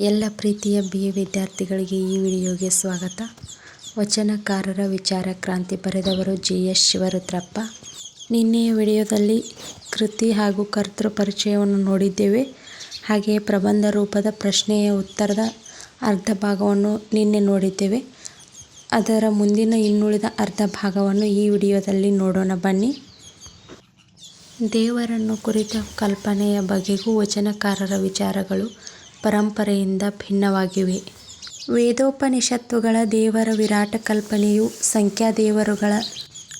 ಎಲ್ಲ ಪ್ರೀತಿಯ B A ವಿದ್ಯಾರ್ಥಿಗಳಿಗೆ ಈ ವಿಡಿಯೋಗೆ ಸ್ವಾಗತ. ವಚನಕಾರರ ವಿಚಾರ ಕ್ರಾಂತಿ ಬರೆದವರು ಜಿ ಎಸ್ ಶಿವರುದ್ರಪ್ಪ. ನಿನ್ನೆಯ ವಿಡಿಯೋದಲ್ಲಿ ಕೃತಿ ಹಾಗೂ ಕರ್ತೃ ಪರಿಚಯವನ್ನು ನೋಡಿದ್ದೇವೆ. ಹಾಗೆಯೇ ಪ್ರಬಂಧ ರೂಪದ ಪ್ರಶ್ನೆಯ ಉತ್ತರದ ಅರ್ಧ ಭಾಗವನ್ನು ನಿನ್ನೆ ನೋಡಿದ್ದೇವೆ. ಅದರ ಮುಂದಿನ ಇನ್ನುಳಿದ ಅರ್ಧ ಭಾಗವನ್ನು ಈ ವಿಡಿಯೋದಲ್ಲಿ ನೋಡೋಣ ಬನ್ನಿ. ದೇವರನ್ನು ಕುರಿತ ಕಲ್ಪನೆಯ ಬಗೆಗೂ ವಚನಕಾರರ ವಿಚಾರಗಳು ಪರಂಪರೆಯಿಂದ ಭಿನ್ನವಾಗಿವೆ. ವೇದೋಪನಿಷತ್ತುಗಳ ದೇವರ ವಿರಾಟ ಕಲ್ಪನೆಯು ಸಂಖ್ಯಾದೇವರುಗಳ,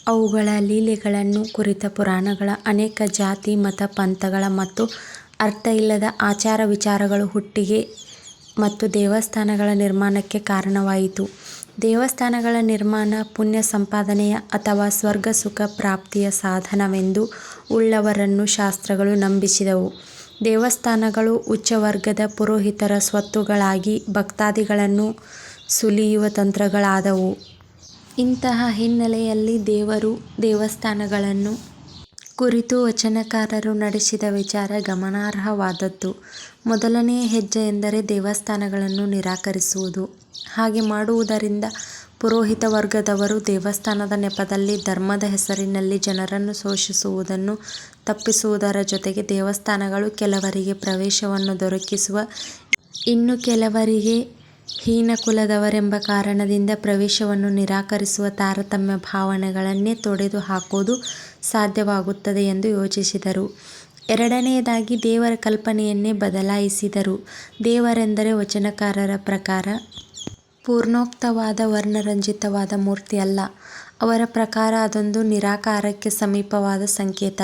ಅವುಗಳ ಲೀಲೆಗಳನ್ನು ಕುರಿತ ಪುರಾಣಗಳ ಅನೇಕ ಜಾತಿ, ಮತ, ಪಂಥಗಳ ಮತ್ತು ಅರ್ಥ ಇಲ್ಲದ ಆಚಾರ ವಿಚಾರಗಳು ಹುಟ್ಟಿಗೆ ಮತ್ತು ದೇವಸ್ಥಾನಗಳ ನಿರ್ಮಾಣಕ್ಕೆ ಕಾರಣವಾಯಿತು. ದೇವಸ್ಥಾನಗಳ ನಿರ್ಮಾಣ ಪುಣ್ಯ ಸಂಪಾದನೆಯ ಅಥವಾ ಸ್ವರ್ಗ ಸುಖ ಪ್ರಾಪ್ತಿಯ ಸಾಧನವೆಂದು ಉಳ್ಳವರನ್ನು ಶಾಸ್ತ್ರಗಳು ನಂಬಿಸಿದವು. ದೇವಸ್ಥಾನಗಳು ಉಚ್ಚವರ್ಗದ ಪುರೋಹಿತರ ಸ್ವತ್ತುಗಳಾಗಿ ಭಕ್ತಾದಿಗಳನ್ನು ಸುಲಿಯುವ ತಂತ್ರಗಳಾದವು. ಇಂತಹ ಹಿನ್ನೆಲೆಯಲ್ಲಿ ದೇವರು ದೇವಸ್ಥಾನಗಳನ್ನು ಕುರಿತು ವಚನಕಾರರು ನಡೆಸಿದ ವಿಚಾರ ಗಮನಾರ್ಹವಾದದ್ದು. ಮೊದಲನೆಯ ಹೆಜ್ಜೆ ಎಂದರೆ ದೇವಸ್ಥಾನಗಳನ್ನು ನಿರಾಕರಿಸುವುದು. ಹಾಗೆ ಮಾಡುವುದರಿಂದ ಪುರೋಹಿತ ವರ್ಗದವರು ದೇವಸ್ಥಾನದ ನೆಪದಲ್ಲಿ ಧರ್ಮದ ಹೆಸರಿನಲ್ಲಿ ಜನರನ್ನು ಶೋಷಿಸುವುದನ್ನು ತಪ್ಪಿಸುವುದರ ಜೊತೆಗೆ ದೇವಸ್ಥಾನಗಳು ಕೆಲವರಿಗೆ ಪ್ರವೇಶವನ್ನು ದೊರಕಿಸುವ, ಇನ್ನು ಕೆಲವರಿಗೆ ಹೀನಕುಲದವರೆಂಬ ಕಾರಣದಿಂದ ಪ್ರವೇಶವನ್ನು ನಿರಾಕರಿಸುವ ತಾರತಮ್ಯ ಭಾವನೆಗಳನ್ನೇ ತೊಡೆದು ಹಾಕುವುದು ಸಾಧ್ಯವಾಗುತ್ತದೆ ಎಂದು ಯೋಚಿಸಿದರು. ಎರಡನೆಯದಾಗಿ ದೇವರ ಕಲ್ಪನೆಯನ್ನೇ ಬದಲಾಯಿಸಿದರು. ದೇವರೆಂದರೆ ವಚನಕಾರರ ಪ್ರಕಾರ ಪೂರ್ಣೋಕ್ತವಾದ ವರ್ಣರಂಜಿತವಾದ ಮೂರ್ತಿ ಅಲ್ಲ. ಅವರ ಪ್ರಕಾರ ಅದೊಂದು ನಿರಾಕಾರಕ್ಕೆ ಸಮೀಪವಾದ ಸಂಕೇತ.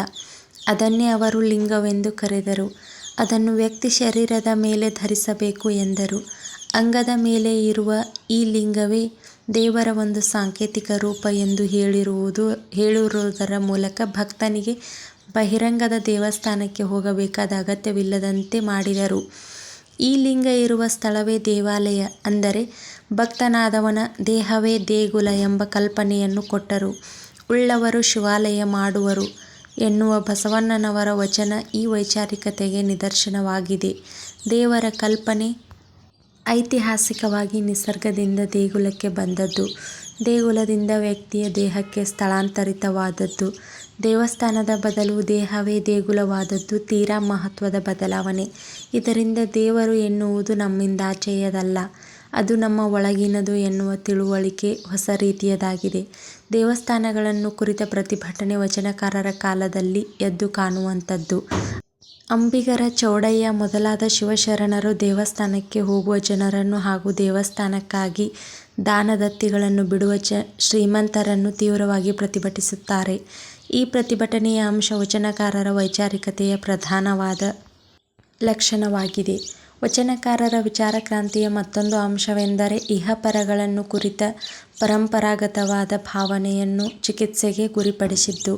ಅದನ್ನೇ ಅವರು ಲಿಂಗವೆಂದು ಕರೆದರು. ಅದನ್ನು ವ್ಯಕ್ತಿ ಶರೀರದ ಮೇಲೆ ಧರಿಸಬೇಕು ಎಂದರು. ಅಂಗದ ಮೇಲೆ ಇರುವ ಈ ಲಿಂಗವೇ ದೇವರ ಒಂದು ಸಾಂಕೇತಿಕ ರೂಪ ಎಂದು ಹೇಳಿರುವುದು ಹೇಳಿರುವುದರ ಮೂಲಕ ಭಕ್ತನಿಗೆ ಬಹಿರಂಗದ ದೇವಸ್ಥಾನಕ್ಕೆ ಹೋಗಬೇಕಾದ ಅಗತ್ಯವಿಲ್ಲದಂತೆ ಮಾಡಿದರು. ಈ ಲಿಂಗ ಇರುವ ಸ್ಥಳವೇ ದೇವಾಲಯ, ಅಂದರೆ ಭಕ್ತನಾದವನ ದೇಹವೇ ದೇಗುಲ ಎಂಬ ಕಲ್ಪನೆಯನ್ನು ಕೊಟ್ಟರು. ಉಳ್ಳವರು ಶಿವಾಲಯ ಮಾಡುವರು ಎನ್ನುವ ಬಸವಣ್ಣನವರ ವಚನ ಈ ವೈಚಾರಿಕತೆಗೆ ನಿದರ್ಶನವಾಗಿದೆ. ದೇವರ ಕಲ್ಪನೆ ಐತಿಹಾಸಿಕವಾಗಿ ನಿಸರ್ಗದಿಂದ ದೇಗುಲಕ್ಕೆ ಬಂದದ್ದು. ದೇಗುಲದಿಂದ ವ್ಯಕ್ತಿಯ ದೇಹಕ್ಕೆ ಸ್ಥಳಾಂತರಿತವಾದದ್ದು. ದೇವಸ್ಥಾನದ ಬದಲು ದೇಹವೇ ದೇಗುಲವಾದದ್ದು. ತೀರಾ ಮಹತ್ವದ ಬದಲಾವಣೆ. ಇದರಿಂದ ದೇವರು ಎನ್ನುವುದು ನಮ್ಮಿಂದಾಚೆಯದಲ್ಲ ಅದು ನಮ್ಮ ಒಳಗಿನದು ಎನ್ನುವ ತಿಳುವಳಿಕೆ ಹೊಸ ರೀತಿಯದಾಗಿದೆ. ದೇವಸ್ಥಾನಗಳನ್ನು ಕುರಿತ ಪ್ರತಿಭಟನೆ ವಚನಕಾರರ ಕಾಲದಲ್ಲಿ ಎದ್ದು ಕಾಣುವಂಥದ್ದು. ಅಂಬಿಗರ ಚೌಡಯ್ಯ ಮೊದಲಾದ ಶಿವಶರಣರು ದೇವಸ್ಥಾನಕ್ಕೆ ಹೋಗುವ ಜನರನ್ನು ಹಾಗೂ ದೇವಸ್ಥಾನಕ್ಕಾಗಿ ದಾನದತ್ತಿಗಳನ್ನು ಬಿಡುವ ಜ ಶ್ರೀಮಂತರನ್ನು ತೀವ್ರವಾಗಿ ಪ್ರತಿಭಟಿಸುತ್ತಾರೆ. ಈ ಪ್ರತಿಭಟನೆಯ ಅಂಶ ವಚನಕಾರರ ವೈಚಾರಿಕತೆಯ ಪ್ರಧಾನವಾದ ಲಕ್ಷಣವಾಗಿದೆ. ವಚನಕಾರರ ವಿಚಾರಕ್ರಾಂತಿಯ ಮತ್ತೊಂದು ಅಂಶವೆಂದರೆ ಇಹಪರಗಳನ್ನು ಕುರಿತ ಪರಂಪರಾಗತವಾದ ಭಾವನೆಯನ್ನು ಚಿಕಿತ್ಸೆಗೆ ಗುರಿಪಡಿಸಿದ್ದು.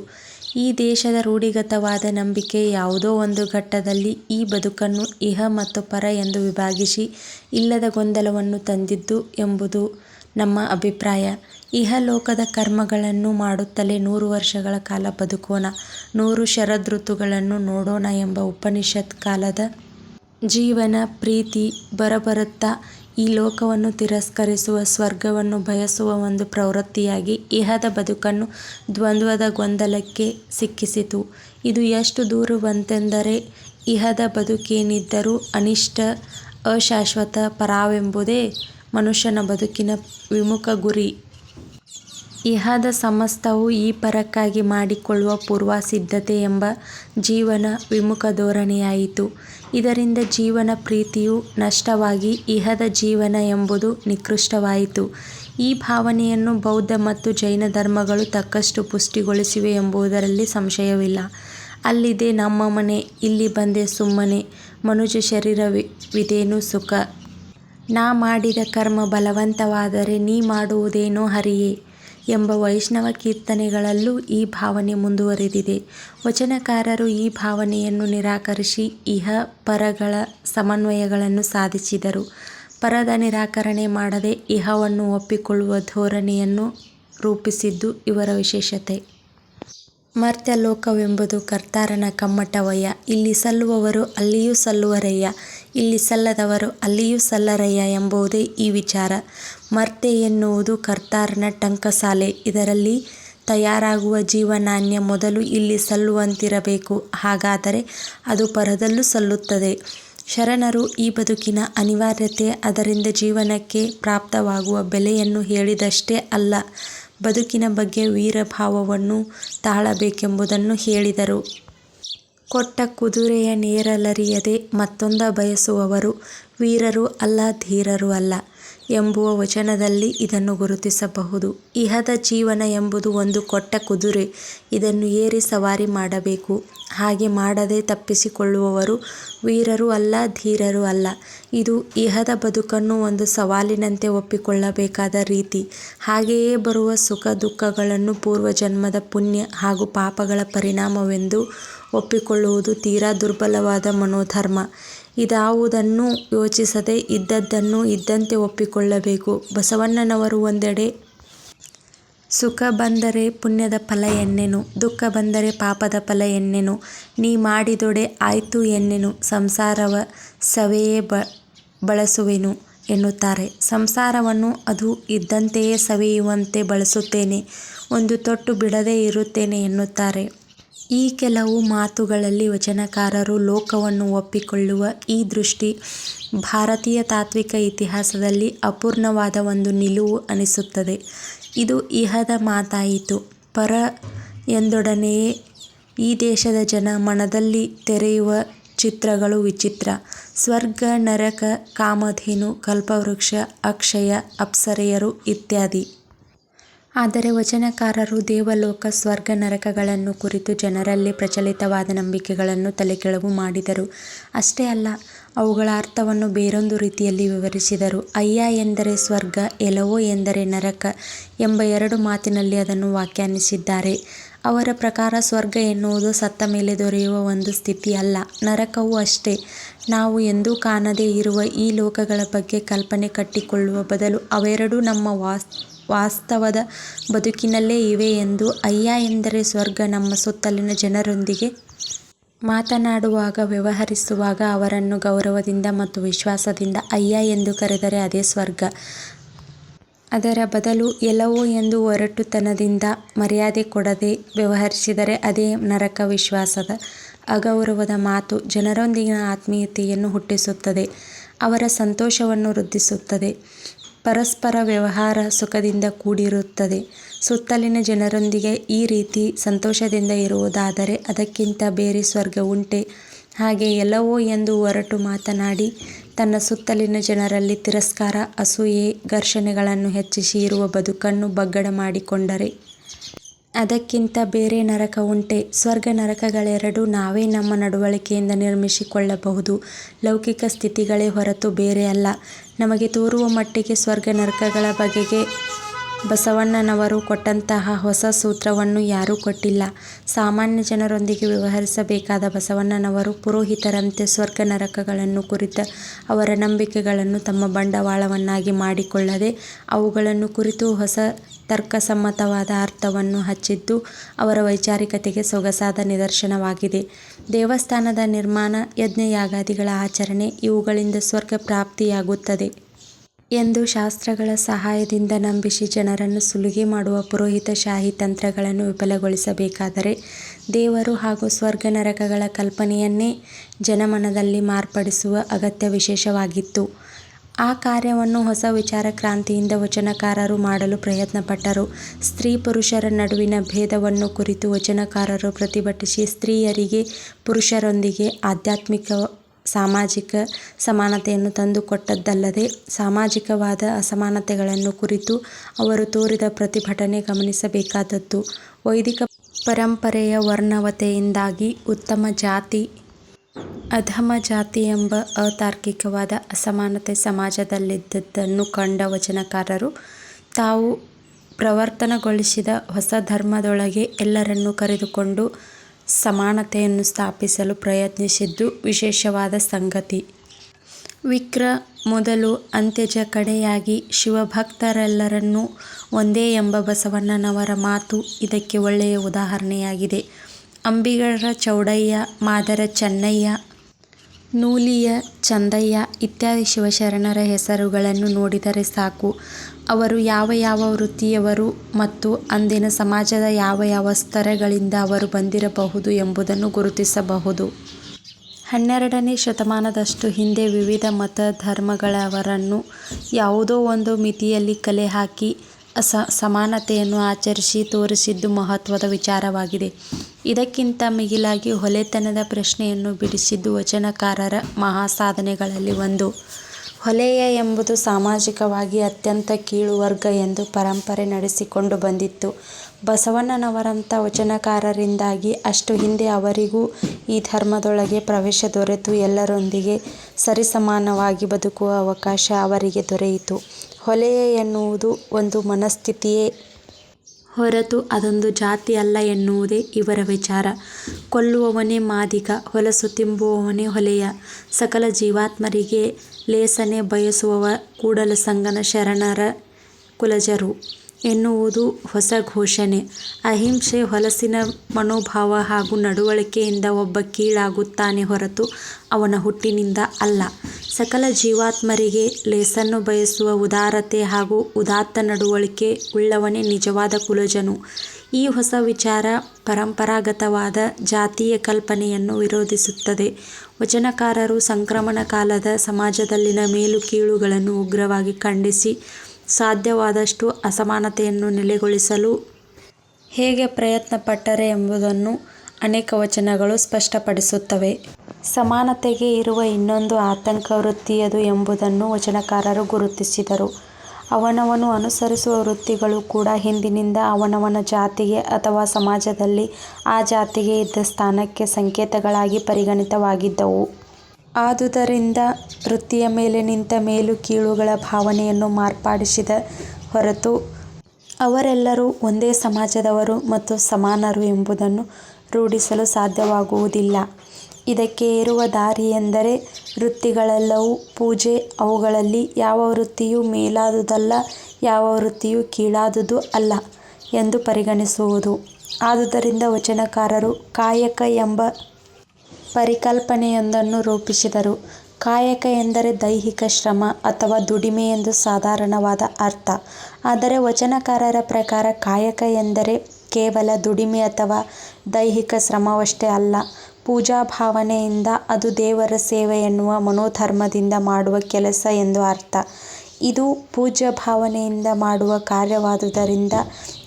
ಈ ದೇಶದ ರೂಢಿಗತವಾದ ನಂಬಿಕೆ ಯಾವುದೋ ಒಂದು ಘಟ್ಟದಲ್ಲಿ ಈ ಬದುಕನ್ನು ಇಹ ಮತ್ತು ಪರ ಎಂದು ವಿಭಾಗಿಸಿ ಇಲ್ಲದ ಗೊಂದಲವನ್ನು ತಂದಿದ್ದು ಎಂಬುದು ನಮ್ಮ ಅಭಿಪ್ರಾಯ. ಇಹಲೋಕದ ಕರ್ಮಗಳನ್ನು ಮಾಡುತ್ತಲೇ ನೂರು ವರ್ಷಗಳ ಕಾಲ ಬದುಕೋಣ, ನೂರು ಶರದೃತುಗಳನ್ನು ನೋಡೋಣ ಎಂಬ ಉಪನಿಷತ್ ಕಾಲದ ಜೀವನ, ಪ್ರೀತಿ, ಬರಬರುತ್ತಾ ಈ ಲೋಕವನ್ನು ತಿರಸ್ಕರಿಸುವ ಸ್ವರ್ಗವನ್ನು ಬಯಸುವ ಒಂದು ಪ್ರವೃತ್ತಿಯಾಗಿ ಇಹದ ಬದುಕನ್ನು ದ್ವಂದ್ವದ ಗೊಂದಲಕ್ಕೆ ಸಿಕ್ಕಿಸಿತು. ಇದು ಎಷ್ಟು ದೂರವಂತೆಂದರೆ ಇಹದ ಬದುಕೇನಿದ್ದರೂ ಅನಿಷ್ಟ, ಅಶಾಶ್ವತ ಪರಾವೆಂಬುದೇ ಮನುಷ್ಯನ ಬದುಕಿನ ವಿಮುಖ ಗುರಿ. ಇಹದ ಸಮಸ್ತವು ಈ ಪರಕ್ಕಾಗಿ ಮಾಡಿಕೊಳ್ಳುವ ಪೂರ್ವಸಿದ್ಧತೆ ಎಂಬ ಜೀವನ ವಿಮುಖ ಧೋರಣೆಯಾಯಿತು. ಇದರಿಂದ ಜೀವನ ಪ್ರೀತಿಯು ನಷ್ಟವಾಗಿ ಇಹದ ಜೀವನ ಎಂಬುದು ನಿಕೃಷ್ಟವಾಯಿತು. ಈ ಭಾವನೆಯನ್ನು ಬೌದ್ಧ ಮತ್ತು ಜೈನ ಧರ್ಮಗಳು ತಕ್ಕಷ್ಟು ಪುಷ್ಟಿಗೊಳಿಸಿವೆ ಎಂಬುದರಲ್ಲಿ ಸಂಶಯವಿಲ್ಲ. ಅಲ್ಲಿದೆ ನಮ್ಮ ಮನೆ, ಇಲ್ಲಿ ಬಂದೆ ಸುಮ್ಮನೆ ಮನುಜ ಶರೀರವಿದೇನು ಸುಖ? ನಾ ಮಾಡಿದ ಕರ್ಮ ಬಲವಂತವಾದರೆ ನೀ ಮಾಡುವುದೇನೋ ಹರಿಯೇ. ಎಂಬ ವೈಷ್ಣವ ಕೀರ್ತನೆಗಳಲ್ಲೂ ಈ ಭಾವನೆ ಮುಂದುವರೆದಿದೆ. ವಚನಕಾರರು ಈ ಭಾವನೆಯನ್ನು ನಿರಾಕರಿಸಿ ಇಹ ಪರಗಳ ಸಮನ್ವಯಗಳನ್ನು ಸಾಧಿಸಿದರು. ಪರದ ನಿರಾಕರಣೆ ಮಾಡದೆ ಇಹವನ್ನು ಒಪ್ಪಿಕೊಳ್ಳುವ ಧೋರಣೆಯನ್ನು ರೂಪಿಸಿದ್ದು ಇವರ ವಿಶೇಷತೆ. ಮರ್ತ್ಯ ಲೋಕವೆಂಬುದು ಕರ್ತಾರನ ಕಮ್ಮಟವಯ್ಯ ಇಲ್ಲಿ ಸಲ್ಲುವವರು ಅಲ್ಲಿಯೂ ಸಲ್ಲುವರಯ್ಯ. ಇಲ್ಲಿ ಸಲ್ಲದವರು ಅಲ್ಲಿಯೂ ಸಲ್ಲರಯ್ಯ ಎಂಬುದೇ ಈ ವಿಚಾರ. ಮರ್ತೆ ಎನ್ನುವುದು ಕರ್ತಾರನ ಟಂಕಸಾಲೆ. ಇದರಲ್ಲಿ ತಯಾರಾಗುವ ಜೀವನಾಣ್ಯ ಮೊದಲು ಇಲ್ಲಿ ಸಲ್ಲುವಂತಿರಬೇಕು. ಹಾಗಾದರೆ ಅದು ಪರದಲ್ಲೂ ಸಲ್ಲುತ್ತದೆ. ಶರಣರು ಈ ಬದುಕಿನ ಅನಿವಾರ್ಯತೆ ಅದರಿಂದ ಜೀವನಕ್ಕೆ ಪ್ರಾಪ್ತವಾಗುವ ಬೆಲೆಯನ್ನು ಹೇಳಿದಷ್ಟೇ ಅಲ್ಲ, ಬದುಕಿನ ಬಗ್ಗೆ ವೀರಭಾವವನ್ನು ತಾಳಬೇಕೆಂಬುದನ್ನು ಹೇಳಿದರು. ಕೊಟ್ಟ ಕುದುರೆಯ ನೇರಲರಿಯದೆ ಮತ್ತೊಂದ ಬಯಸುವವರು ವೀರರು ಅಲ್ಲ ಧೀರರು ಅಲ್ಲ ಎಂಬುವ ವಚನದಲ್ಲಿ ಇದನ್ನು ಗುರುತಿಸಬಹುದು. ಇಹದ ಜೀವನ ಎಂಬುದು ಒಂದು ಕೊಟ್ಟ ಕುದುರೆ. ಇದನ್ನು ಏರಿ ಸವಾರಿ ಮಾಡಬೇಕು. ಹಾಗೆ ಮಾಡದೆ ತಪ್ಪಿಸಿಕೊಳ್ಳುವವರು ವೀರರು ಅಲ್ಲ ಧೀರರು ಅಲ್ಲ. ಇದು ಇಹದ ಬದುಕನ್ನು ಒಂದು ಸವಾಲಿನಂತೆ ಒಪ್ಪಿಕೊಳ್ಳಬೇಕಾದ ರೀತಿ. ಹಾಗೆಯೇ ಬರುವ ಸುಖ ದುಃಖಗಳನ್ನು ಪೂರ್ವಜನ್ಮದ ಪುಣ್ಯ ಹಾಗೂ ಪಾಪಗಳ ಪರಿಣಾಮವೆಂದು ಒಪ್ಪಿಕೊಳ್ಳುವುದು ತೀರಾ ದುರ್ಬಲವಾದ ಮನೋಧರ್ಮ. ಇದಾವುದನ್ನು ಯೋಚಿಸದೆ ಇದ್ದದ್ದನ್ನು ಇದ್ದಂತೆ ಒಪ್ಪಿಕೊಳ್ಳಬೇಕು. ಬಸವಣ್ಣನವರು ಒಂದೆಡೆ, ಸುಖ ಬಂದರೆ ಪುಣ್ಯದ ಫಲ ಎನ್ನೆನು, ದುಃಖ ಬಂದರೆ ಪಾಪದ ಫಲ ಎನ್ನೆನು, ನೀ ಮಾಡಿದೊಡೆ ಆಯ್ತು ಎನ್ನೆನು, ಸಂಸಾರವ ಸವೆಯೇ ಬಳಸುವೆನು ಎನ್ನುತ್ತಾರೆ. ಸಂಸಾರವನ್ನು ಅದು ಇದ್ದಂತೆಯೇ ಸವೆಯುವಂತೆ ಬಳಸುತ್ತೇನೆ, ಒಂದು ತೊಟ್ಟು ಬಿಡದೇ ಇರುತ್ತೇನೆ ಎನ್ನುತ್ತಾರೆ. ಈ ಕೆಲವು ಮಾತುಗಳಲ್ಲಿ ವಚನಕಾರರು ಲೋಕವನ್ನು ಒಪ್ಪಿಕೊಳ್ಳುವ ಈ ದೃಷ್ಟಿ ಭಾರತೀಯ ತಾತ್ವಿಕ ಇತಿಹಾಸದಲ್ಲಿ ಅಪೂರ್ಣವಾದ ಒಂದು ನಿಲುವು ಅನಿಸುತ್ತದೆ. ಇದು ಇಹದ ಮಾತಾಯಿತು. ಪರ ಎಂದೊಡನೆಯೇ ಈ ದೇಶದ ಜನ ಮನದಲ್ಲಿ ತೆರೆಯುವ ಚಿತ್ರಗಳು ವಿಚಿತ್ರ. ಸ್ವರ್ಗ, ನರಕ, ಕಾಮಧೇನು, ಕಲ್ಪವೃಕ್ಷ, ಅಕ್ಷಯ, ಅಪ್ಸರೆಯರು ಇತ್ಯಾದಿ. ಆದರೆ ವಚನಕಾರರು ದೇವಲೋಕ ಸ್ವರ್ಗ ನರಕಗಳನ್ನು ಕುರಿತು ಜನರಲ್ಲಿ ಪ್ರಚಲಿತವಾದ ನಂಬಿಕೆಗಳನ್ನು ತಲೆಕೆಳವು ಮಾಡಿದರು. ಅಷ್ಟೇ ಅಲ್ಲ, ಅವುಗಳ ಅರ್ಥವನ್ನು ಬೇರೊಂದು ರೀತಿಯಲ್ಲಿ ವಿವರಿಸಿದರು. ಅಯ್ಯ ಎಂದರೆ ಸ್ವರ್ಗ, ಎಲವೋ ಎಂದರೆ ನರಕ ಎಂಬ ಎರಡು ಮಾತಿನಲ್ಲಿ ಅದನ್ನು ವ್ಯಾಖ್ಯಾನಿಸಿದ್ದಾರೆ. ಅವರ ಪ್ರಕಾರ ಸ್ವರ್ಗ ಎನ್ನುವುದು ಸತ್ತ ಮೇಲೆ ದೊರೆಯುವ ಒಂದು ಸ್ಥಿತಿ ಅಲ್ಲ ನರಕವೂ ಅಷ್ಟೇ. ನಾವು ಎಂದೂ ಕಾಣದೇ ಇರುವ ಈ ಲೋಕಗಳ ಬಗ್ಗೆ ಕಲ್ಪನೆ ಕಟ್ಟಿಕೊಳ್ಳುವ ಬದಲು ಅವೆರಡೂ ನಮ್ಮ ವಾಸ್, ವಾಸ್ತವದ ಬದುಕಿನಲ್ಲೇ ಇವೆ ಎಂದು ಅಯ್ಯ ಎಂದರೆ ಸ್ವರ್ಗ ನಮ್ಮ ಸುತ್ತಲಿನ ಜನರೊಂದಿಗೆ ಮಾತನಾಡುವಾಗ, ವ್ಯವಹರಿಸುವಾಗ ಅವರನ್ನು ಗೌರವದಿಂದ ಮತ್ತು ವಿಶ್ವಾಸದಿಂದ ಅಯ್ಯ ಎಂದು ಕರೆದರೆ ಅದೇ ಸ್ವರ್ಗ. ಅದರ ಬದಲು ಎಲ್ಲವೋ ಎಂದು ಒರಟುತನದಿಂದ ಮರ್ಯಾದೆ ಕೊಡದೆ ವ್ಯವಹರಿಸಿದರೆ ಅದೇ ನರಕ ವಿಶ್ವಾಸದ ಅಗೌರವದ ಮಾತು ಜನರೊಂದಿಗಿನ ಆತ್ಮೀಯತೆಯನ್ನು ಹುಟ್ಟಿಸುತ್ತದೆ, ಅವರ ಸಂತೋಷವನ್ನು ವೃದ್ಧಿಸುತ್ತದೆ, ಪರಸ್ಪರ ವ್ಯವಹಾರ ಸುಖದಿಂದ ಕೂಡಿರುತ್ತದೆ. ಸುತ್ತಲಿನ ಜನರೊಂದಿಗೆ ಈ ರೀತಿ ಸಂತೋಷದಿಂದ ಇರುವುದಾದರೆ ಅದಕ್ಕಿಂತ ಬೇರೆ ಸ್ವರ್ಗ ಉಂಟೆ. ಹಾಗೆ ಎಲ್ಲವೋ ಎಂದು ಹೊರಟು ಮಾತನಾಡಿ ತನ್ನ ಸುತ್ತಲಿನ ಜನರಲ್ಲಿ ತಿರಸ್ಕಾರ, ಅಸೂಯೆ, ಘರ್ಷಣೆಗಳನ್ನು ಹೆಚ್ಚಿಸಿ ಇರುವ ಬದುಕನ್ನು ಬಗ್ಗಡ ಮಾಡಿಕೊಂಡರೆ. ಅದಕ್ಕಿಂತ ಬೇರೆ ನರಕ ಉಂಟೆ. ಸ್ವರ್ಗ ನರಕಗಳೆರಡೂ ನಾವೇ ನಮ್ಮ ನಡವಳಿಕೆಯಿಂದ ನಿರ್ಮಿಸಿಕೊಳ್ಳಬಹುದು. ಲೌಕಿಕ ಸ್ಥಿತಿಗಳೇ ಹೊರತು ಬೇರೆ ಅಲ್ಲ. ನಮಗೆ ತೋರುವ ಮಟ್ಟಿಗೆ ಸ್ವರ್ಗ ನರಕಗಳ ಬಗೆಗೆ ಬಸವಣ್ಣನವರು ಕೊಟ್ಟಂತಹ ಹೊಸ ಸೂತ್ರವನ್ನು ಯಾರೂ ಕೊಟ್ಟಿಲ್ಲ. ಸಾಮಾನ್ಯ ಜನರೊಂದಿಗೆ ವ್ಯವಹರಿಸಬೇಕಾದ ಬಸವಣ್ಣನವರು ಪುರೋಹಿತರಂತೆ ಸ್ವರ್ಗ ನರಕಗಳನ್ನು ಕುರಿತ ಅವರ ನಂಬಿಕೆಗಳನ್ನು ತಮ್ಮ ಬಂಡವಾಳವನ್ನಾಗಿ ಮಾಡಿಕೊಳ್ಳದೆ, ಅವುಗಳನ್ನು ಕುರಿತು ಹೊಸ ತರ್ಕಸಮ್ಮತವಾದ ಅರ್ಥವನ್ನು ಹಚ್ಚಿದ್ದು ಅವರ ವೈಚಾರಿಕತೆಗೆ ಸೊಗಸಾದ ನಿದರ್ಶನವಾಗಿದೆ. ದೇವಸ್ಥಾನದ ನಿರ್ಮಾಣ ಯಜ್ಞಯಾಗಾದಿಗಳ ಆಚರಣೆ ಇವುಗಳಿಂದ ಸ್ವರ್ಗ ಪ್ರಾಪ್ತಿಯಾಗುತ್ತದೆ. ಎಂದು ಶಾಸ್ತ್ರಗಳ ಸಹಾಯದಿಂದ ನಂಬಿಸಿ ಜನರನ್ನು ಸುಲಿಗೆ ಮಾಡುವ ಪುರೋಹಿತಶಾಹಿ ತಂತ್ರಗಳನ್ನು ವಿಫಲಗೊಳಿಸಬೇಕಾದರೆ ದೇವರು ಹಾಗೂ ಸ್ವರ್ಗ ನರಕಗಳ ಕಲ್ಪನೆಯನ್ನೇ ಜನಮನದಲ್ಲಿ ಮಾರ್ಪಡಿಸುವ ಅಗತ್ಯ ವಿಶೇಷವಾಗಿತ್ತು. ಆ ಕಾರ್ಯವನ್ನು ಹೊಸ ವಿಚಾರ ಕ್ರಾಂತಿಯಿಂದ ವಚನಕಾರರು ಮಾಡಲು ಪ್ರಯತ್ನಪಟ್ಟರು. ಸ್ತ್ರೀ ಪುರುಷರ ನಡುವಿನ ಭೇದವನ್ನು ಕುರಿತು ವಚನಕಾರರು ಪ್ರತಿಭಟಿಸಿ ಸ್ತ್ರೀಯರಿಗೆ ಪುರುಷರೊಂದಿಗೆ ಆಧ್ಯಾತ್ಮಿಕ ಸಾಮಾಜಿಕ ಸಮಾನತೆಯನ್ನು ತಂದುಕೊಟ್ಟದ್ದಲ್ಲದೆ ಸಾಮಾಜಿಕವಾದ ಅಸಮಾನತೆಗಳನ್ನು ಕುರಿತು ಅವರು ತೋರಿದ ಪ್ರತಿಭಟನೆ ಗಮನಿಸಬೇಕಾದದ್ದು. ವೈದಿಕ ಪರಂಪರೆಯ ವರ್ಣವತೆಯಿಂದಾಗಿ ಉತ್ತಮ ಜಾತಿ, ಅಧಮ ಜಾತಿ ಎಂಬ ಅತಾರ್ಕಿಕವಾದ ಅಸಮಾನತೆ ಸಮಾಜದಲ್ಲಿದ್ದದ್ದನ್ನು ಕಂಡ ವಚನಕಾರರು, ತಾವು ಪ್ರವರ್ತನಗೊಳಿಸಿದ ಹೊಸ ಧರ್ಮದೊಳಗೆ ಎಲ್ಲರನ್ನೂ ಕರೆದುಕೊಂಡು ಸಮಾನತೆಯನ್ನು ಸ್ಥಾಪಿಸಲು ಪ್ರಯತ್ನಿಸಿದ್ದು ವಿಶೇಷವಾದ ಸಂಗತಿ ವಿಕ್ರ ಮೊದಲು ಅಂತ್ಯಜ ಕಡೆಯಾಗಿ ಶಿವಭಕ್ತರೆಲ್ಲರನ್ನೂ ಒಂದೇ ಎಂಬ ಬಸವಣ್ಣನವರ ಮಾತು ಇದಕ್ಕೆ ಒಳ್ಳೆಯ ಉದಾಹರಣೆಯಾಗಿದೆ. ಅಂಬಿಗರ ಚೌಡಯ್ಯ, ಮಾದರ ಚೆನ್ನಯ್ಯ, ನೂಲಿಯ ಚಂದಯ್ಯ ಇತ್ಯಾದಿ ಶಿವಶರಣರ ಹೆಸರುಗಳನ್ನು ನೋಡಿದರೆ ಸಾಕು, ಅವರು ಯಾವ ಯಾವ ವೃತ್ತಿಯವರು ಮತ್ತು ಅಂದಿನ ಸಮಾಜದ ಯಾವ ಯಾವ ಸ್ತರಗಳಿಂದ ಅವರು ಬಂದಿರಬಹುದು ಎಂಬುದನ್ನು ಗುರುತಿಸಬಹುದು. ಹನ್ನೆರಡನೇ ಶತಮಾನದಷ್ಟು ಹಿಂದೆ ವಿವಿಧ ಮತ ಧರ್ಮಗಳವರನ್ನು ಯಾವುದೋ ಒಂದು ಮಿತಿಯಲ್ಲಿ ಕಲೆ ಹಾಕಿ ಸಮಾನತೆಯನ್ನು ಆಚರಿಸಿ ತೋರಿಸಿದ್ದು ಮಹತ್ವದ ವಿಚಾರವಾಗಿದೆ. ಇದಕ್ಕಿಂತ ಮಿಗಿಲಾಗಿ ಹೊಲೆತನದ ಪ್ರಶ್ನೆಯನ್ನು ಬಿಡಿಸಿದ್ದು ವಚನಕಾರರ ಮಹಾಸಾಧನೆಗಳಲ್ಲಿ ಒಂದು. ಹೊಲೆಯ ಎಂಬುದು ಸಾಮಾಜಿಕವಾಗಿ ಅತ್ಯಂತ ಕೀಳು ವರ್ಗ ಎಂದು ಪರಂಪರೆ ನಡೆಸಿಕೊಂಡು ಬಂದಿತ್ತು. ಬಸವಣ್ಣನವರಂಥ ವಚನಕಾರರಿಂದಾಗಿ ಅಷ್ಟು ಹಿಂದೆ ಅವರಿಗೂ ಈ ಧರ್ಮದೊಳಗೆ ಪ್ರವೇಶ ದೊರೆತು ಎಲ್ಲರೊಂದಿಗೆ ಸರಿಸಮಾನವಾಗಿ ಬದುಕುವ ಅವಕಾಶ ಅವರಿಗೆ ದೊರೆಯಿತು. ಹೊಲೆಯ ಎನ್ನುವುದು ಒಂದು ಮನಸ್ಥಿತಿಯೇ ಹೊರತು ಅದೊಂದು ಜಾತಿ ಅಲ್ಲ ಎನ್ನುವುದೇ ಇವರ ವಿಚಾರ. ಕೊಲ್ಲುವವನೇ ಮಾದಿಗ, ಹೊಲಸು ತಿಂಬುವವನೇ ಹೊಲೆಯ, ಸಕಲ ಜೀವಾತ್ಮರಿಗೆ ಲೇಸನೆ ಬಯಸುವವ ಕೂಡಲಸಂಗನ ಶರಣರ ಕುಲಜರು ಎನ್ನುವುದು ಹೊಸ ಘೋಷಣೆ. ಅಹಿಂಸೆ, ಹೊಲಸಿನ ಮನೋಭಾವ ಹಾಗೂ ನಡವಳಿಕೆಯಿಂದ ಒಬ್ಬ ಕೀಳಾಗುತ್ತಾನೆ ಹೊರತು ಅವನ ಹುಟ್ಟಿನಿಂದ ಅಲ್ಲ. ಸಕಲ ಜೀವಾತ್ಮರಿಗೆ ಲೇಸನ್ನು ಬಯಸುವ ಉದಾರತೆ ಹಾಗೂ ಉದಾತ್ತ ನಡವಳಿಕೆ ಉಳ್ಳವನೇ ನಿಜವಾದ ಕುಲಜನು. ಈ ಹೊಸ ವಿಚಾರ ಪರಂಪರಾಗತವಾದ ಜಾತೀಯ ಕಲ್ಪನೆಯನ್ನು ವಿರೋಧಿಸುತ್ತದೆ. ವಚನಕಾರರು ಸಂಕ್ರಮಣ ಕಾಲದ ಸಮಾಜದಲ್ಲಿನ ಮೇಲು ಕೀಳುಗಳನ್ನು ಉಗ್ರವಾಗಿ ಖಂಡಿಸಿ ಸಾಧ್ಯವಾದಷ್ಟು ಅಸಮಾನತೆಯನ್ನು ನೆಲೆಗೊಳಿಸಲು ಹೇಗೆ ಪ್ರಯತ್ನಪಟ್ಟರೆ ಎಂಬುದನ್ನು ಅನೇಕ ವಚನಗಳು ಸ್ಪಷ್ಟಪಡಿಸುತ್ತವೆ. ಸಮಾನತೆಗೆ ಇರುವ ಇನ್ನೊಂದು ಆತಂಕ ವೃತ್ತಿಯದು ಎಂಬುದನ್ನು ವಚನಕಾರರು ಗುರುತಿಸಿದರು. ಅವನವನು ಅನುಸರಿಸುವ ವೃತ್ತಿಗಳು ಕೂಡ ಹಿಂದಿನಿಂದ ಅವನವನ ಜಾತಿಗೆ ಅಥವಾ ಸಮಾಜದಲ್ಲಿ ಆ ಜಾತಿಗೆ ಇದ್ದ ಸ್ಥಾನಕ್ಕೆ ಸಂಕೇತಗಳಾಗಿ ಪರಿಗಣಿತವಾಗಿದ್ದವು. ಆದುದರಿಂದ ವೃತ್ತಿಯ ಮೇಲೆ ನಿಂತ ಮೇಲು ಕೀಳುಗಳ ಭಾವನೆಯನ್ನು ಮಾರ್ಪಾಡಿಸಿದ ಹೊರತು ಅವರೆಲ್ಲರೂ ಒಂದೇ ಸಮಾಜದವರು ಮತ್ತು ಸಮಾನರು ಎಂಬುದನ್ನು ರೂಢಿಸಲು ಸಾಧ್ಯವಾಗುವುದಿಲ್ಲ. ಇದಕ್ಕೆ ಏರುವ ಎಂದರೆ ವೃತ್ತಿಗಳೆಲ್ಲವೂ ಪೂಜೆ, ಅವುಗಳಲ್ಲಿ ಯಾವ ವೃತ್ತಿಯೂ ಮೇಲಾದುದಲ್ಲ, ಯಾವ ವೃತ್ತಿಯೂ ಕೀಳಾದುದು ಅಲ್ಲ ಎಂದು ಪರಿಗಣಿಸುವುದು. ಆದುದರಿಂದ ವಚನಕಾರರು ಕಾಯಕ ಎಂಬ ಪರಿಕಲ್ಪನೆಯೊಂದನ್ನು ರೂಪಿಸಿದರು. ಕಾಯಕ ಎಂದರೆ ದೈಹಿಕ ಶ್ರಮ ಅಥವಾ ದುಡಿಮೆ ಎಂದು ಸಾಧಾರಣವಾದ ಅರ್ಥ. ಆದರೆ ವಚನಕಾರರ ಪ್ರಕಾರ ಕಾಯಕ ಎಂದರೆ ಕೇವಲ ದುಡಿಮೆ ಅಥವಾ ದೈಹಿಕ ಶ್ರಮವಷ್ಟೇ ಅಲ್ಲ, ಪೂಜಾ ಭಾವನೆಯಿಂದ ಅದು ದೇವರ ಸೇವೆ ಎನ್ನುವ ಮನೋಧರ್ಮದಿಂದ ಮಾಡುವ ಕೆಲಸ ಎಂದು ಅರ್ಥ. ಇದು ಪೂಜ್ಯಭಾವನೆಯಿಂದ ಮಾಡುವ ಕಾರ್ಯವಾದುದರಿಂದ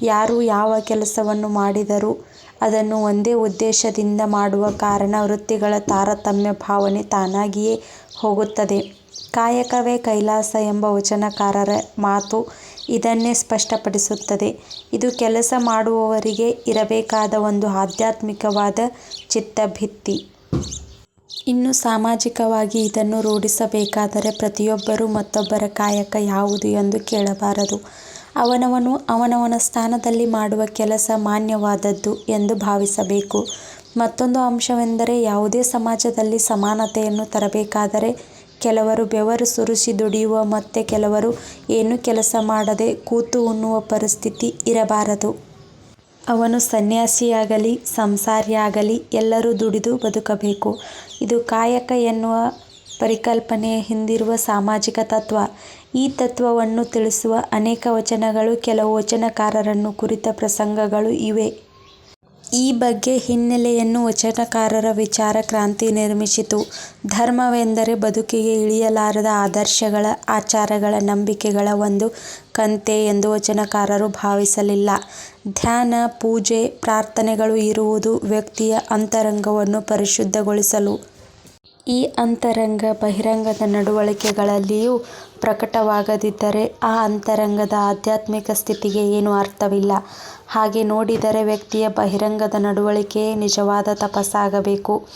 ಯಾರು ಯಾವ ಕೆಲಸವನ್ನು ಮಾಡಿದರೂ ಅದನ್ನು ಒಂದೇ ಉದ್ದೇಶದಿಂದ ಮಾಡುವ ಕಾರಣ ವೃತ್ತಿಗಳ ತಾರತಮ್ಯ ಭಾವನೆ ತಾನಾಗಿಯೇ ಹೋಗುತ್ತದೆ. ಕಾಯಕವೇ ಕೈಲಾಸ ಎಂಬ ವಚನಕಾರರ ಮಾತು ಇದನ್ನೇ ಸ್ಪಷ್ಟಪಡಿಸುತ್ತದೆ. ಇದು ಕೆಲಸ ಮಾಡುವವರಿಗೆ ಇರಬೇಕಾದ ಒಂದು ಆಧ್ಯಾತ್ಮಿಕವಾದ ಚಿತ್ತಭಿತ್ತಿ. ಇನ್ನು ಸಾಮಾಜಿಕವಾಗಿ ಇದನ್ನು ರೂಢಿಸಬೇಕಾದರೆ ಪ್ರತಿಯೊಬ್ಬರೂ ಮತ್ತೊಬ್ಬರ ಕಾಯಕ ಯಾವುದು ಎಂದು ಕೇಳಬಾರದು. ಅವನವನು ಅವನವನ ಸ್ಥಾನದಲ್ಲಿ ಮಾಡುವ ಕೆಲಸ ಮಾನ್ಯವಾದದ್ದು ಎಂದು ಭಾವಿಸಬೇಕು. ಮತ್ತೊಂದು ಅಂಶವೆಂದರೆ ಯಾವುದೇ ಸಮಾಜದಲ್ಲಿ ಸಮಾನತೆಯನ್ನು ತರಬೇಕಾದರೆ ಕೆಲವರು ಬೆವರು ಸುರಿಸಿ ದುಡಿಯುವ ಮತ್ತೆ ಕೆಲವರು ಏನೂ ಕೆಲಸ ಮಾಡದೆ ಕೂತು ಉಣ್ಣುವ ಪರಿಸ್ಥಿತಿ ಇರಬಾರದು. ಅವನು ಸನ್ಯಾಸಿಯಾಗಲಿ ಸಂಸಾರಿಯಾಗಲಿ ಎಲ್ಲರೂ ದುಡಿದು ಬದುಕಬೇಕು. ಇದು ಕಾಯಕ ಎನ್ನುವ ಪರಿಕಲ್ಪನೆಯ ಹಿಂದಿರುವ ಸಾಮಾಜಿಕ ತತ್ವ. ಈ ತತ್ವವನ್ನು ತಿಳಿಸುವ ಅನೇಕ ವಚನಗಳು, ಕೆಲವು ವಚನಕಾರರನ್ನು ಕುರಿತ ಪ್ರಸಂಗಗಳು ಇವೆ. ಈ ಬಗ್ಗೆ ಹಿನ್ನೆಲೆಯನ್ನು ವಚನಕಾರರ ವಿಚಾರ ಕ್ರಾಂತಿ ನಿರ್ಮಿಸಿತು. ಧರ್ಮವೆಂದರೆ ಬದುಕಿಗೆ ಇಳಿಯಲಾರದ ಆದರ್ಶಗಳ, ಆಚಾರಗಳ, ನಂಬಿಕೆಗಳ ಒಂದು ಕಂತೆ ಎಂದು ವಚನಕಾರರು ಭಾವಿಸಲಿಲ್ಲ. ಧ್ಯಾನ, ಪೂಜೆ, ಪ್ರಾರ್ಥನೆಗಳು ಇರುವುದು ವ್ಯಕ್ತಿಯ ಅಂತರಂಗವನ್ನು ಪರಿಶುದ್ಧಗೊಳಿಸಲು. ಈ ಅಂತರಂಗ ಬಹಿರಂಗದ ನಡವಳಿಕೆಗಳಲ್ಲಿಯೂ ಪ್ರಕಟವಾಗದಿದ್ದರೆ ಆ ಅಂತರಂಗದ ಆಧ್ಯಾತ್ಮಿಕ ಸ್ಥಿತಿಗೆ ಏನೂ ಅರ್ಥವಿಲ್ಲ. ಹಾಗೆ ನೋಡಿದರೆ ವ್ಯಕ್ತಿಯ ಬಹಿರಂಗದ ನಡವಳಿಕೆಯೇ ನಿಜವಾದ ತಪಸ್ಸಾಗಬೇಕು.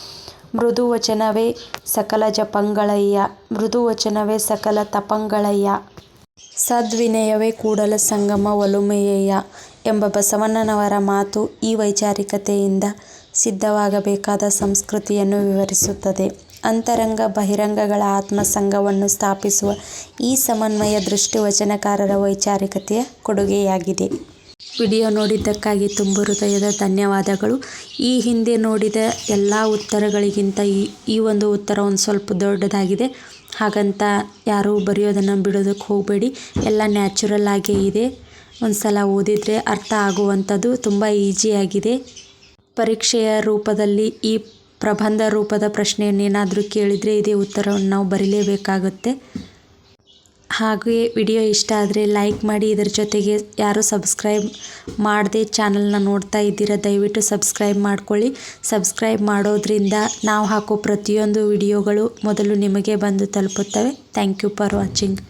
ಮೃದುವಚನವೇ ಸಕಲ ಜಪಂಗಳಯ್ಯ, ಮೃದುವಚನವೇ ಸಕಲ ತಪಂಗಳಯ್ಯ. ಸದ್ವಿನಯವೇ ಕೂಡಲ ಸಂಗಮ ಒಲುಮೆಯಯ್ಯ ಎಂಬ ಬಸವಣ್ಣನವರ ಮಾತು ಈ ವೈಚಾರಿಕತೆಯಿಂದ ಸಿದ್ಧವಾಗಬೇಕಾದ ಸಂಸ್ಕೃತಿಯನ್ನು ವಿವರಿಸುತ್ತದೆ. ಅಂತರಂಗ ಬಹಿರಂಗಗಳ ಆತ್ಮಸಂಗವನ್ನು ಸ್ಥಾಪಿಸುವ ಈ ಸಮನ್ವಯ ದೃಷ್ಟಿ ವಚನಕಾರರ ವೈಚಾರಿಕತೆಯ ಕೊಡುಗೆಯಾಗಿದೆ. ವಿಡಿಯೋ ನೋಡಿದ್ದಕ್ಕಾಗಿ ತುಂಬು ಹೃದಯದ ಧನ್ಯವಾದಗಳು. ಈ ಹಿಂದೆ ನೋಡಿದ ಎಲ್ಲ ಉತ್ತರಗಳಿಗಿಂತ ಈ ಒಂದು ಉತ್ತರ ಒಂದು ಸ್ವಲ್ಪ ದೊಡ್ಡದಾಗಿದೆ. ಹಾಗಂತ ಯಾರೂ ಬರೆಯೋದನ್ನು ಬಿಡೋದಕ್ಕೆ ಹೋಗಬೇಡಿ. ಎಲ್ಲ ನ್ಯಾಚುರಲ್ ಆಗೇ ಇದೆ. ಒಂದು ಸಲ ಓದಿದರೆ ಅರ್ಥ ಆಗುವಂಥದ್ದು ತುಂಬ ಈಜಿಯಾಗಿದೆ. ಪರೀಕ್ಷೆಯ ರೂಪದಲ್ಲಿ ಈ ಪ್ರಬಂಧ ರೂಪದ ಪ್ರಶ್ನೆಯನ್ನೇನಾದರೂ ಕೇಳಿದರೆ ಇದೇ ಉತ್ತರವನ್ನು ನಾವು ಬರೀಲೇಬೇಕಾಗುತ್ತೆ. ಹಾಗೆಯೇ ವಿಡಿಯೋ ಇಷ್ಟ ಆದರೆ ಲೈಕ್ ಮಾಡಿ. ಇದರ ಜೊತೆಗೆ ಯಾರು ಸಬ್ಸ್ಕ್ರೈಬ್ ಮಾಡದೆ ಚಾನಲ್ನ ನೋಡ್ತಾ ಇದ್ದೀರಾ, ದಯವಿಟ್ಟು ಸಬ್ಸ್ಕ್ರೈಬ್ ಮಾಡ್ಕೊಳ್ಳಿ. ಸಬ್ಸ್ಕ್ರೈಬ್ ಮಾಡೋದ್ರಿಂದ ನಾವು ಹಾಕೋ ಪ್ರತಿಯೊಂದು ವಿಡಿಯೋಗಳು ಮೊದಲು ನಿಮಗೆ ಬಂದು ತಲುಪುತ್ತವೆ. Thank you for watching.